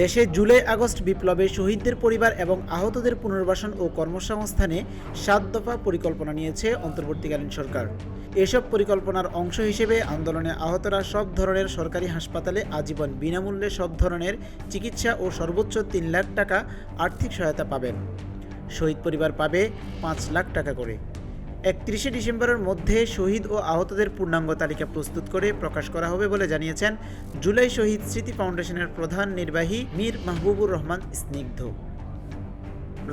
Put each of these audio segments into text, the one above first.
দেশে July August বিপ্লবে শহীদদের পরিবার এবং আহতদের পুনর্বাসন ও কর্মসংস্থানে সাত দফা পরিকল্পনা নিয়েছে অন্তর্বর্তীকালীন সরকার। এসব পরিকল্পনার অংশ হিসেবে আন্দোলনে আহতরা সব ধরনের সরকারি হাসপাতালে আজীবন বিনামূল্যে সব ধরনের চিকিৎসা ও সর্বোচ্চ তিন লাখ টাকা আর্থিক সহায়তা পাবেন। শহীদ পরিবার পাবে পাঁচ লাখ টাকা করে। একত্রিশে ডিসেম্বরের মধ্যে শহীদ ও আহতদের পূর্ণাঙ্গ তালিকা প্রস্তুত করে প্রকাশ করা হবে বলে জানিয়েছেন জুলাই শহীদ স্মৃতি ফাউন্ডেশনের প্রধান নির্বাহী মীর মাহবুবুর রহমান স্নিগ্ধ।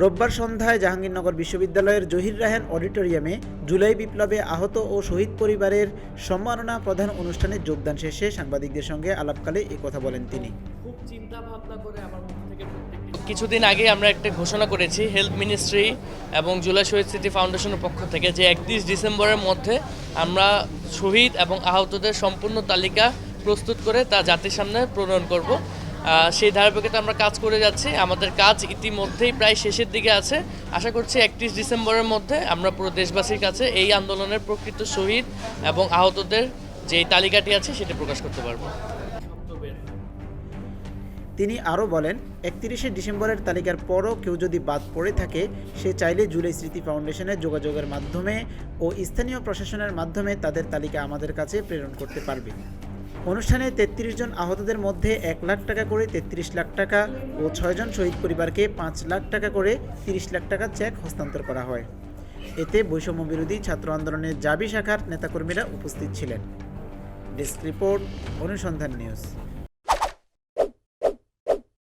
রোববার সন্ধ্যায় জাহাঙ্গীরনগর বিশ্ববিদ্যালয়ের জহির রায়হান অডিটোরিয়ামে জুলাই বিপ্লবে আহত ও শহীদ পরিবারের সম্মাননা প্রধান অনুষ্ঠানে যোগদান শেষে সাংবাদিকদের সঙ্গে আলাপকালে কথা বলেন তিনি। খুব চিন্তা ভাবনা করে আমার কিছুদিন আগে আমরা একটা ঘোষণা করেছি হেলথ মিনিস্ট্রি এবং জুলাই শহীদ স্মৃতি ফাউন্ডেশনের পক্ষ থেকে যে একত্রিশ ডিসেম্বরের মধ্যে আমরা শহীদ এবং আহতদের সম্পূর্ণ তালিকা প্রস্তুত করে তা জাতির সামনে প্রণয়ন করব। সেই ধারাবাহিকতা আমরা কাজ করে যাচ্ছি। আমাদের কাজ ইতিমধ্যেই প্রায় শেষের দিকে আছে। আশা করছি একত্রিশ ডিসেম্বরের মধ্যে আমরা পুরো দেশবাসীর কাছে এই আন্দোলনের প্রকৃত শহীদ এবং আহতদের যে তালিকাটি আছে সেটা প্রকাশ করতে পারব। তিনি আরও বলেন, একত্রিশে ডিসেম্বরের তালিকার পরও কেউ যদি বাদ পড়ে থাকে, সে চাইলে জুলাই স্মৃতি ফাউন্ডেশনে যোগাযোগের মাধ্যমে ও স্থানীয় প্রশাসনের মাধ্যমে তাদের তালিকা আমাদের কাছে প্রেরণ করতে পারবে। অনুষ্ঠানে তেত্রিশ জন আহতদের মধ্যে এক লাখ টাকা করে তেত্রিশ লাখ টাকা ও ছয়জন শহীদ পরিবারকে পাঁচ লাখ টাকা করে তিরিশ লাখ টাকা চেক হস্তান্তর করা হয়। এতে বৈষম্য বিরোধী ছাত্র আন্দোলনের জাবি শাখার নেতাকর্মীরা উপস্থিত ছিলেন। Desk report, Anusandhan news.